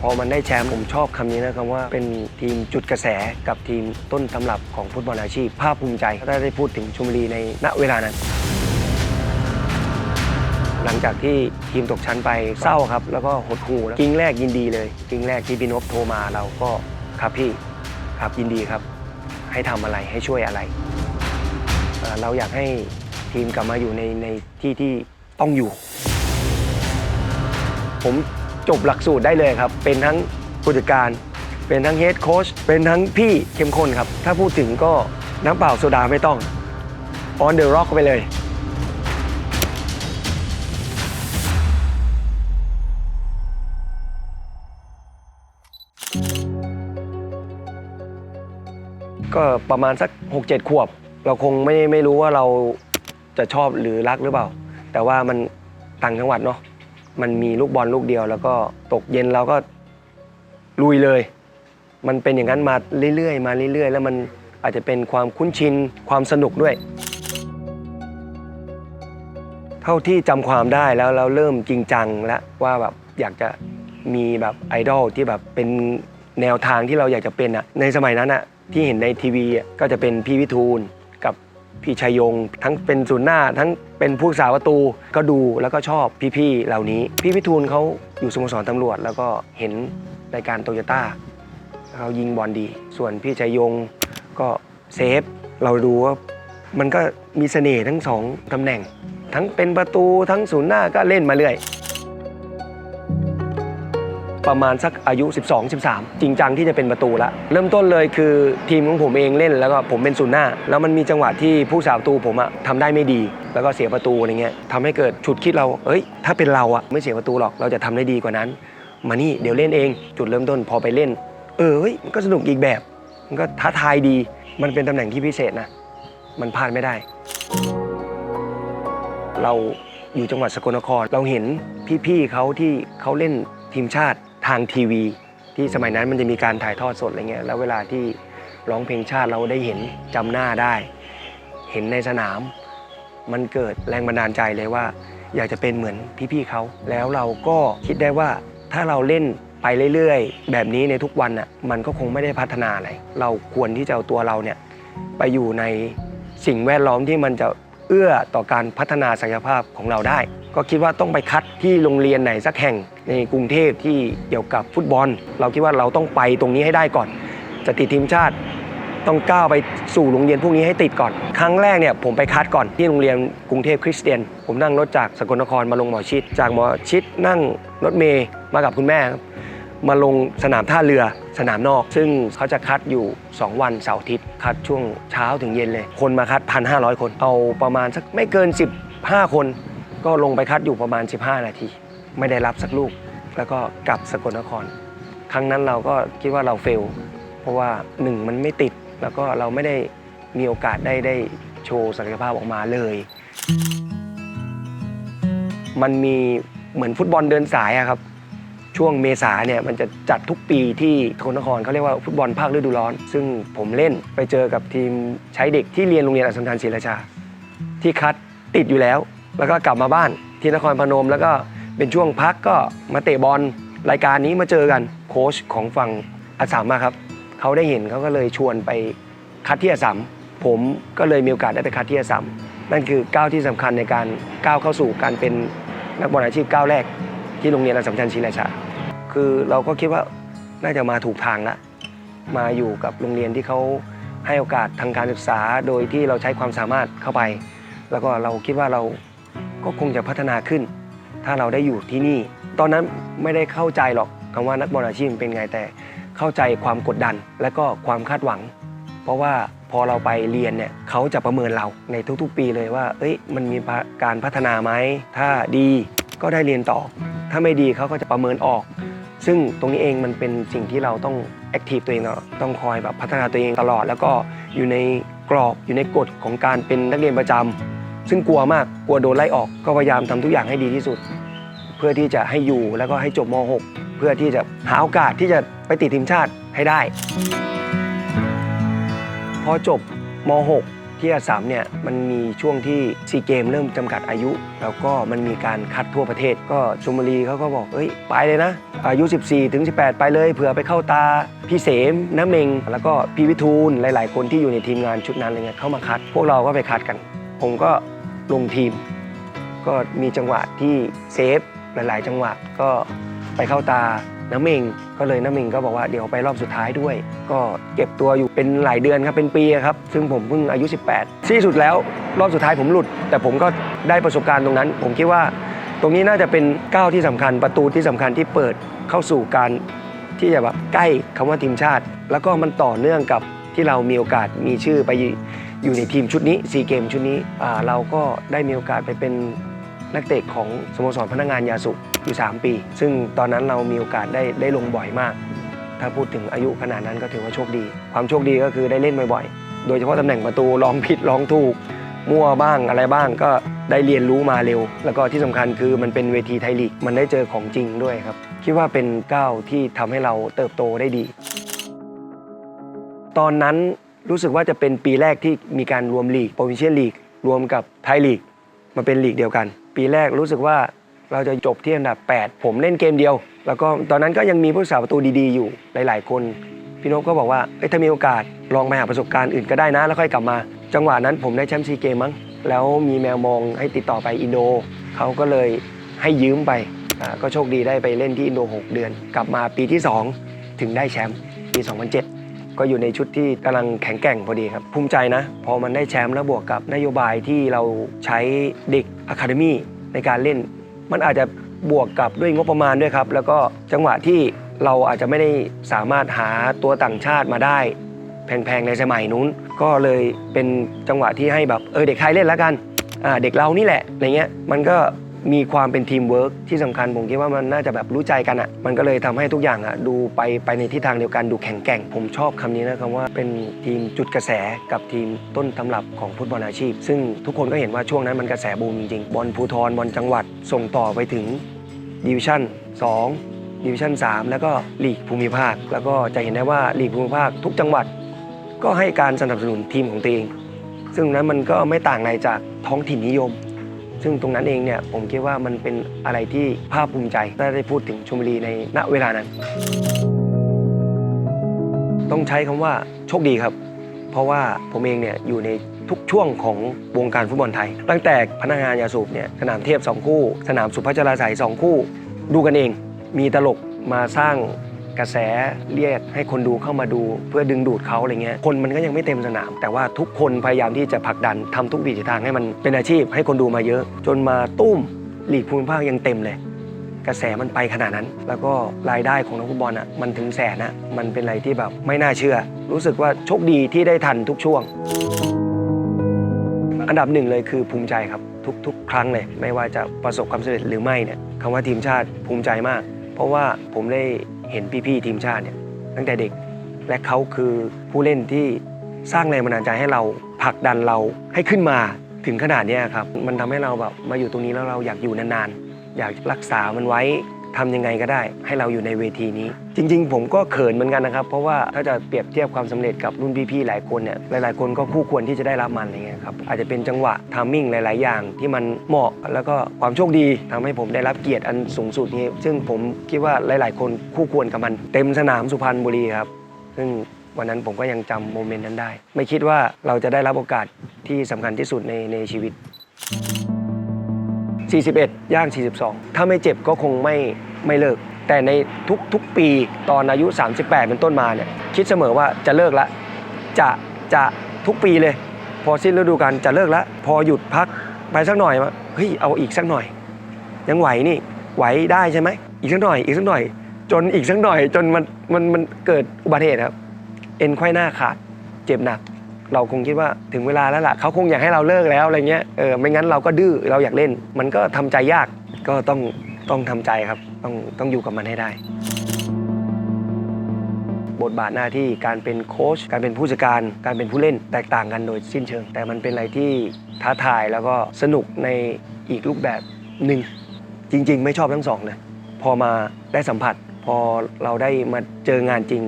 พอมันได้แชมป์ผมชอบคำนี้นะครับว่าเป็นทีมจุดกระแสกับทีมต้นตำรับของฟุตบอลอาชีพ ภาคภูมิใจถ้าได้พูดถึงชมบุรีในณเวลานั้น หลังจากที่ทีมตกชั้นไปเศร้าครับ แล้วก็หดหู่แล้วกิ้งแรกยินดีเลยกิ้งแรกที่พี่นพโทรมาเราก็ครับพี่ครับยินดีครับ ให้ทำอะไรให้ช่วยอะไรเเราอยากให้ทีมกลับมาอยู่ในในที่ที่ต้องอยู่ ผม จบหลักสูตรได้เลยครับ เป็นทั้งผู้จัดการ เป็นทั้งเฮดโค้ชเป็นทั้งพี่เข้มข้นครับ ถ้าพูดถึงก็น้ำเปล่าโซดาไม่ต้อง on the rock ไปเลยก็ประมาณสัก 6-7 ขวบ เราคงไม่ไม่รู้ว่าเราจะชอบหรือรักหรือเปล่า แต่ว่ามันต่างจังหวัดเนาะ มันมีลูกบอลลูกเดียว แล้วก็ตกเย็นเราก็ลุยเลย มันเป็นอย่างนั้นมาเรื่อยๆ มาเรื่อยๆ แล้วมันอาจจะเป็นความคุ้นชินความสนุกด้วย เท่าที่จำความได้แล้วเราเริ่มจริงจังแล้วว่าแบบอยากจะมีแบบไอดอลที่แบบเป็นแนวทางที่เราอยากจะเป็นอะในสมัยนั้นอะที่เห็นในทีวีก็จะเป็นพี่วิทูล พี่ชัยยง ทั้งเป็นศูนย์หน้า ทั้งเป็นผู้สาประตูก็ดูแล้วก็ชอบพี่ๆเหล่านี้ พี่วิทูลเขาอยู่สโมสรตำรวจ แล้วก็เห็นรายการโตโยต้าเขายิงบอลดี ส่วนพี่ชัยยงก็เซฟ เราดูว่ามันก็มีเสน่ห์ทั้งสองตำแหน่ง ทั้งเป็นประตูทั้งศูนย์หน้าก็เล่นมาเรื่อย ประมาณสักอายุ 12 13 จริงจังที่จะเป็นประตูละเริ่มต้นเลยคือทีมของผมเองเล่นแล้วก็ผมเป็นศูนย์หน้า แล้วมันมีจังหวะที่ผู้สาประตูผมอะทำได้ไม่ดี แล้วก็เสียประตูอะไรเงี้ยทำให้เกิดฉุดคิดเราเอ้ย ถ้าเป็นเราอะไม่เสียประตูหรอกเราจะทำได้ดีกว่านั้น มานี่เดี๋ยวเล่นเอง จุดเริ่มต้นพอไปเล่น เออเฮ้ยมันก็สนุกอีกแบบ มันก็ท้าทายดี มันเป็นตำแหน่งที่พิเศษนะมันพลาดไม่ได้ เราอยู่จังหวัดสกลนคร เราเห็นพี่ๆเขาที่เขาเล่นทีมชาติ ทางทีวี ที่สมัยนั้นมันจะมีการถ่ายทอดสดอะไรเงี้ยแล้วเวลาที่ร้องเพลงชาติเราได้เห็นจำหน้าได้ เห็นในสนาม มันเกิดแรงบันดาลใจเลยว่า อยากจะเป็นเหมือนพี่ๆเขา แล้วเราก็คิดได้ว่าถ้าเราเล่นไปเรื่อยๆ แบบนี้ในทุกวันอะมันก็คงไม่ได้พัฒนาอะไร เราควรที่จะเอาตัวเราเนี่ยไปอยู่ในสิ่งแวดล้อมที่มันจะ เอื้อต่อการพัฒนาศักยภาพของเราได้ ก็คิดว่าต้องไปคัดที่โรงเรียนไหนสักแห่งในกรุงเทพที่เกี่ยวกับฟุตบอล เราคิดว่าเราต้องไปตรงนี้ให้ได้ก่อน จะติดทีมชาติต้องก้าวไปสู่โรงเรียนพวกนี้ให้ติดก่อน ครั้งแรกเนี่ยผมไปคัดก่อนที่โรงเรียนกรุงเทพคริสเตียน ผมนั่งรถจากสกลนครมาลงหมอชิด จากหมอชิดนั่งรถเมย์มากับคุณแม่ครับ มาลงสนามท่าเรือสนามนอก ซึ่งเขาจะคัดอยู่ 2 วันเสาร์อาทิตย์คัดช่วงเช้าถึงเย็นเลย คนมาคัด 1,500 คน เอาประมาณสักไม่เกิน 15 คน ก็ลงไปคัดอยู่ประมาณ 15 นาที ไม่ได้รับสักลูก แล้วก็กลับสกลนคร ครั้งนั้นเราก็คิดว่าเราเฟล เพราะว่าหนึ่งมันไม่ติด แล้วก็เราไม่ได้มีโอกาสได้ได้โชว์ศักยภาพออกมาเลย มันมีเหมือนฟุตบอลเดินสายอะครับ ช่วงเมษาเนี่ยมันจะจัดทุกปีที่สกลนครเขาเรียกว่าฟุตบอลภาคฤดูร้อน ซึ่งผมเล่นไปเจอกับทีมใช้เด็กที่เรียนโรงเรียนอัสสัมชัญศรีราชา ที่คัดติดอยู่แล้ว แล้วก็กลับมาบ้านที่นครพนม แล้วก็เป็นช่วงพักก็มาเตะบอลรายการนี้มาเจอกันโค้ชของฝั่งอัสสัมมาครับเขาได้เห็นเขาก็เลยชวนไปคัดที่อัสสัมผมก็เลยมีโอกาสได้ไปคัดที่อัสสัมนั่นคือก้าวที่สำคัญในการก้าวเข้าสู่การเป็นนักบอลอาชีพก้าวแรก ที่โรงเรียนอัสสัมชัญศรีราชา คือเราก็คิดว่าน่าจะมาถูกทางแล้วมาอยู่กับโรงเรียนที่เขาให้โอกาสทางการศึกษาโดยที่เราใช้ความสามารถเข้าไป แล้วก็เราคิดว่าเราก็คงจะพัฒนาขึ้น ถ้าเราได้อยู่ที่นี่ ตอนนั้นไม่ได้เข้าใจหรอกคำว่านักบอลอาชีพเป็นไงแต่เข้าใจความกดดันและก็ความคาดหวัง เพราะว่าพอเราไปเรียนเนี่ยเขาจะประเมินเราในทุกๆ ปีเลยว่า เอ้ยมันมีการพัฒนาไหมถ้าดี ก็ได้เรียนต่อ ถ้าไม่ดีเขาก็จะประเมินออก ซึ่งตรงนี้เองมันเป็นสิ่งที่เราต้องแอคทีฟตัวเองต้องคอยแบบพัฒนาตัวเองตลอด แล้วก็อยู่ในกรอบอยู่ในกฎของการเป็นนักเรียนประจำซึ่งกลัวมากกลัวโดนไล่ออกก็พยายามทำทุกอย่างให้ดีที่สุด เพื่อที่จะให้อยู่แล้วก็ให้จบม .6 เพื่อที่จะหาโอกาสที่จะไปติดทีมชาติให้ได้ พอจบม .6 ที่อาสามเนี่ยมันมีช่วงที่ซีเกมเริ่มจำกัดอายุ แล้วก็มันมีการคัดทั่วประเทศ ก็ชมบุรีเขาก็บอกเอ้ยไปเลยนะ อายุ 14ถึง18 ไปเลยเผื่อไปเข้าตา พี่เสมน้ำเมง แล้วก็พี่วิทูลหลาย ๆ คนที่อยู่ในทีมงานชุดนั้นอะไรเงี้ยเข้ามาคัด พวกเราก็ไปคัดกัน ผมก็ลงทีม ก็มีจังหวะที่เซฟหลาย ๆ จังหวะก็ไปเข้าตา น้ำเมงก็เลยน้ำเมงก็บอกว่าเดี๋ยวไปรอบสุดท้ายด้วย ก็เก็บตัวอยู่เป็นหลายเดือนครับเป็นปีครับ ซึ่งผมเพิ่งอายุ 18 ที่สุดแล้วรอบสุดท้ายผมหลุด แต่ผมก็ได้ประสบการณ์ตรงนั้น ผมคิดว่า ตรงนี้น่าจะเป็นก้าวที่สำคัญประตูที่สำคัญที่เปิดเข้าสู่การที่จะแบบใกล้คำว่าทีมชาติ แล้วก็มันต่อเนื่องกับที่เรามีโอกาสมีชื่อไปอยู่ในทีมชุดนี้ซีเกมชุดนี้อ่าเราก็ได้มีโอกาสไปเป็น นักเตะของสโมสรพนักงานยาสุอยู่ 3 ปี ซึ่งตอนนั้นเรามีโอกาสได้ได้ลงบ่อยมาก ถ้าพูดถึงอายุขนาดนั้นก็ถือว่าโชคดี ความโชคดีก็คือได้เล่นบ่อยๆ โดยเฉพาะตำแหน่งประตูลองผิดลองถูก มั่วบ้างอะไรบ้างก็ได้เรียนรู้มาเร็ว แล้วก็ที่สำคัญคือมันเป็นเวทีไทยลีกมันได้เจอของจริงด้วยครับ คิดว่าเป็นก้าวที่ทำให้เราเติบโตได้ดี ตอนนั้นรู้สึกว่าจะเป็นปีแรกที่มีการรวมลีกโปรวิเชียนลีกรวมกับไทยลีกมาเป็นลีกเดียวกัน ปีแรกรู้สึกว่าเราจะจบที่อันดับ 8 ผมเล่นเกมเดียว แล้วก็ตอนนั้นก็ยังมีผู้สาประตูดีๆ อยู่หลาย ๆ คน พี่นพก็บอกว่าถ้ามีโอกาสลองไปหาประสบการณ์อื่นก็ได้นะ แล้วค่อยกลับมา จังหวะนั้นผมได้แชมป์ซีเกมมั้งแล้วมีแมวมองให้ติดต่อไปอินโดเขาก็เลยให้ยืมไปก็โชคดีได้ไปเล่นที่อินโด 6 เดือน กลับมาปีที่ 2 ถึงได้แชมป์ปี 2007 ก็อยู่ในชุดที่กำลังแข็งแกร่งพอดีครับ ภูมิใจนะ พอมันได้แชมป์แล้วบวกกับนโยบายที่เราใช้เด็กอะคาเดมี่ในการเล่น มันอาจจะบวกกับด้วยงบประมาณด้วยครับ แล้วก็จังหวะที่เราอาจจะไม่ได้สามารถหาตัวต่างชาติมาได้ แพงๆในสมัยนู้น ก็เลยเป็นจังหวะที่ให้แบบเออเด็กไทยเล่นแล้วกันอ่าเด็กเรานี่แหละอะไรเงี้ยมันก็ มีความเป็นทีมเวิร์กที่สำคัญผมคิดว่ามันน่าจะแบบรู้ใจกันอะ มันก็เลยทำให้ทุกอย่างอะดูไปไปในทิศทางเดียวกันดูแข็งแกร่ง ผมชอบคำนี้นะครับว่าเป็นทีมจุดกระแสกับทีมต้นตำรับของฟุตบอลอาชีพ ซึ่งทุกคนก็เห็นว่าช่วงนั้นมันกระแสบูมจริงๆบอลภูทรบอลจังหวัดส่งต่อไปถึงดิวิชั่น2ดิวิชั่น3แล้วก็ลีกภูมิภาค แล้วก็จะเห็นได้ว่าลีกภูมิภาคทุกจังหวัด ก็ให้การสนับสนุนทีมของตัวเอง ซึ่งนั้นมันก็ไม่ต่างอะไรจากท้องถิ่นนิยม ซึ่งตรงนั้นเองเนี่ยผมคิดว่ามันเป็นอะไรที่ภาคภูมิใจถ้ได้พูดถึงชมบุรีในณเวลานั้น ต้องใช้คำว่าโชคดีครับ เพราะว่าผมเองเนี่ยอยู่ในทุกช่วงของวงการฟุตบอลไทย ตั้งแต่พนักงานยาสูบเนี่ยสนามเทพ 2 คู่ สนามสุพัชราสาย2คู่ ดูกันเองมีตลกมาสร้าง กระแสเรียกให้คนดูเข้ามาดู เพื่อดึงดูดเขาอะไรเงี้ยคนมันก็ยังไม่เต็มสนาม แต่ว่าทุกคนพยายามที่จะผลักดันทำทุกวิถีทางให้มันเป็นอาชีพ ให้คนดูมาเยอะ จนมาตุ้มหลีกภูมิภาคยังเต็มเลย กระแสมันไปขนาดนั้น แล้วก็รายได้ของนักฟุตบอลอะมันถึงแสนนะมันเป็นอะไรที่แบบไม่น่าเชื่อ รู้สึกว่าโชคดีที่ได้ทันทุกช่วง อันดับหนึ่งเลยคือภูมิใจครับทุกๆ ครั้งเลย ไม่ว่าจะประสบความสำเร็จหรือไม่เนี่ยคำว่าทีมชาติภูมิใจมาก เพราะว่าผมได้ เห็นพี่ๆทีมชาติเนี่ยตั้งแต่เด็กและเขาคือผู้เล่นที่สร้างแรงบันดาลใจให้เราผลักดันเราให้ขึ้นมาถึงขนาดนี้ครับ มันทำให้เราแบบมาอยู่ตรงนี้แล้วเราอยากอยู่นานๆ อยากรักษามันไว้ ทำยังไงก็ได้ ให้เราอยู่ในเวทีนี้ จริง ๆ ผมก็เขินเหมือนกันนะครับ เพราะว่าถ้าจะเปรียบเทียบความสำเร็จกับรุ่นพี่ๆหลายคนเนี่ยหลายๆ คนก็คู่ควรที่จะได้รับมันอะไรเงี้ยครับอาจจะเป็นจังหวะทามมิ่งหลาย ๆ อย่างที่มันเหมาะแล้วก็ความโชคดีทำให้ผมได้รับเกียรติอันสูงสุดนี้ ซึ่งผมคิดว่าหลาย ๆ คนคู่ควรกับมัน เต็มสนามสุพรรณบุรีครับซึ่งวันนั้นผมก็ยังจำโมเมนต์นั้นได้ ไม่คิดว่าเราจะได้รับโอกาสที่สำคัญที่สุดในในชีวิต 41 ย่าง 42 ถ้าไม่เจ็บก็คงไม่ไม่เลิก แต่ในทุกทุกปีตอนอายุ 38 เป็นต้นมาเนี่ยคิดเสมอว่าจะเลิกละจะจะทุกปีเลย พอสิ้นฤดูกาลจะเลิกละพอหยุดพักไปสักหน่อยมาเฮ้ยเอาอีกสักหน่อย ยังไหวนี่ไหวได้ใช่ไหมอีกสักหน่อยอีกสักหน่อย จนอีกสักหน่อยจนมันมันมันเกิดอุบัติเหตุครับ เอ็นไขว้หน้าขาดเจ็บหนัก เราคงคิดว่าถึงเวลาแล้วล่ะเขาคงอยากให้เราเลิกแล้วอะไรเงี้ยเออไม่งั้นเราก็ดื้อเราอยากเล่น มันก็ทำใจยากก็ต้องต้องทำใจครับ ต้องต้องอยู่กับมันให้ได้ บทบาทหน้าที่การเป็นโค้ชการเป็นผู้จัดการ การเป็นผู้เล่นแตกต่างกันโดยสิ้นเชิง แต่มันเป็นอะไรที่ท้าทายแล้วก็สนุกในอีกรูปแบบหนึ่งจริง ๆ ไม่ชอบทั้งสองเลยพอมาได้สัมผัส พอเราได้มาเจองานจริง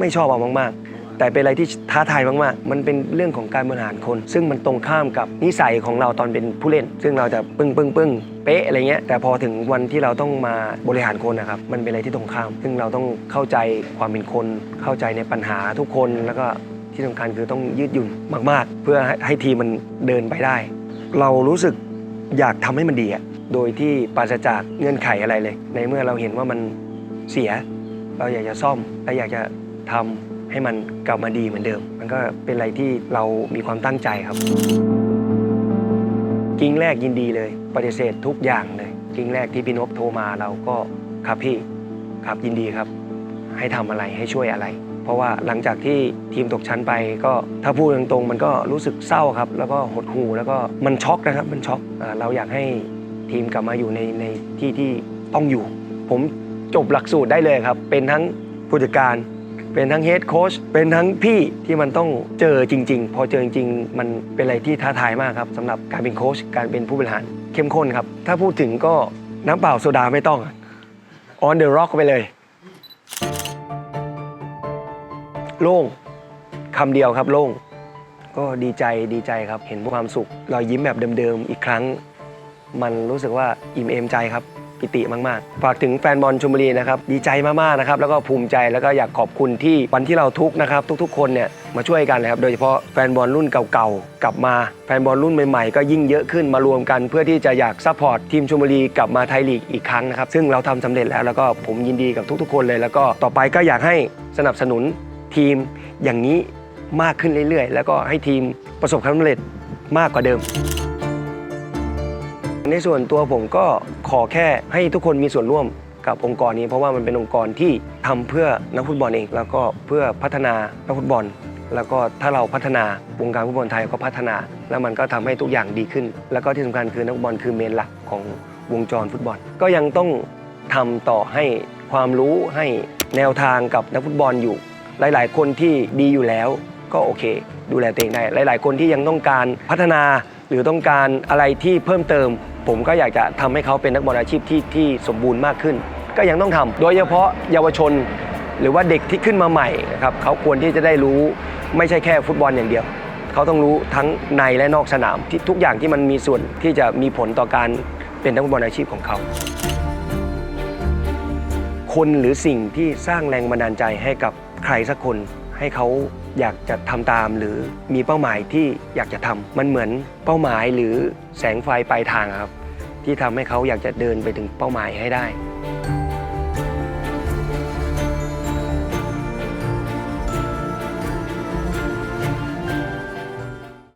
ไม่ชอบเอามากๆ แต่เป็นอะไรที่ท้าทายมากๆ มันเป็นเรื่องของการบริหารคน ซึ่งมันตรงข้ามกับนิสัยของเราตอนเป็นผู้เล่น ซึ่งเราจะปึ้งปึ้งปึ้งเป๊ะอะไรเงี้ย แต่พอถึงวันที่เราต้องมาบริหารคนนะครับ มันเป็นอะไรที่ตรงข้าม ซึ่งเราต้องเข้าใจความเป็นคน เข้าใจในปัญหาทุกคน แล้วก็ที่สำคัญคือต้องยืดหยุ่นมาก ๆ เพื่อให้ทีมมันเดินไปได้ เรารู้สึกอยากทำให้มันดีอะโดยที่ปราศจากเงื่อนไขอะไรเลย ในเมื่อเราเห็นว่ามันเสีย เราอยากจะซ่อม และอยากจะทำ ให้มันกลับมาดีเหมือนเดิม มันก็เป็นอะไรที่เรามีความตั้งใจครับ กิ้งแรกยินดีเลย ปฏิเสธทุกอย่างเลย กิ้งแรกที่พี่นพโทรมาเราก็ครับพี่ครับยินดีครับ ให้ทำอะไรให้ช่วยอะไร เพราะว่าหลังจากที่ทีมตกชั้นไปก็ถ้าพูดตรงๆ มันก็รู้สึกเศร้าครับ แล้วก็หดหู่แล้วก็มันช็อกนะครับ มันช็อกเราอยากให้ทีมกลับมาอยู่ในในที่ที่ต้องอยู่ ผมจบหลักสูตรได้เลยครับ เป็นทั้งผู้จัดการ เป็นทั้งเฮดโค้ชเป็นทั้งพี่ที่มันต้องเจอจริง ๆ พอเจอจริงๆ มันเป็นอะไรที่ท้าทายมากครับสำหรับการเป็นโค้ชการเป็นผู้บริหารเข้มข้นครับ ถ้าพูดถึงก็น้ำเปล่าโซดาไม่ต้อง on the rock ไปเลย โล่งคำเดียวครับโล่งก็ดีใจดีใจครับ เห็นความสุขรอยยิ้มแบบเดิมๆ อีกครั้ง มันรู้สึกว่าอิ่มเอมใจครับ ปิติมากๆ ฝากถึงแฟนบอลชมบุรีนะครับดีใจมากๆนะครับแล้วก็ภูมิใจแล้วก็อยากขอบคุณที่วันที่เราทุกนะครับทุกๆ คนเนี่ยมาช่วยกันเลยครับโดยเฉพาะแฟนบอลรุ่นเก่าๆกลับมาแฟนบอลรุ่นใหม่ๆ ก็ยิ่งเยอะขึ้นมารวมกัน เพื่อที่จะอยากซัพพอร์ตทีมชมบุรีกลับมาไทยลีกอีกครั้งนะครับซึ่งเราทำสำเร็จแล้วแล้วก็ผมยินดีกับทุกๆ คนเลย แล้วก็ต่อไปก็อยากให้สนับสนุนทีมอย่างนี้มากขึ้นเรื่อยๆ แล้วก็ให้ทีมประสบความสำเร็จมากกว่าเดิม ในส่วนตัวผมก็ ขอแค่ให้ทุกคนมีส่วนร่วมกับองค์กรนี้ เพราะว่ามันเป็นองค์กรที่ทำเพื่อนักฟุตบอลเอง แล้วก็เพื่อพัฒนานักฟุตบอล แล้วก็ถ้าเราพัฒนาวงการฟุตบอลไทยก็พัฒนา แล้วมันก็ทำให้ทุกอย่างดีขึ้น แล้วก็ที่สำคัญคือนักฟุตบอลคือเมนหลักของวงจรฟุตบอล ก็ยังต้องทำต่อให้ความรู้ให้แนวทางกับนักฟุตบอลอยู่ หลาย ๆ คนที่ดีอยู่แล้วก็โอเค ดูแลตัวเองได้ หลาย ๆ คนที่ยังต้องการพัฒนาหรือต้องการอะไรที่เพิ่มเติม ผมก็อยากจะทำให้เขาเป็นนักบอลอาชีพที่ที่สมบูรณ์มากขึ้น ก็ยังต้องทำโดยเฉพาะเยาวชน หรือว่าเด็กที่ขึ้นมาใหม่นะครับเขาควรที่จะได้รู้ไม่ใช่แค่ฟุตบอลอย่างเดียว เขาต้องรู้ทั้งในและนอกสนามที่ทุกอย่างที่มันมีส่วนที่จะมีผลต่อการเป็นนักฟุตบอลอาชีพของเขา คนหรือสิ่งที่สร้างแรงบันดาลใจให้กับใครสักคนให้เขา อยากจะทำตามหรือมีเป้าหมายที่อยากจะทำมันเหมือนเป้าหมายหรือแสงไฟปลายทางครับ ที่ทำให้เขาอยากจะเดินไปถึงเป้าหมายให้ได้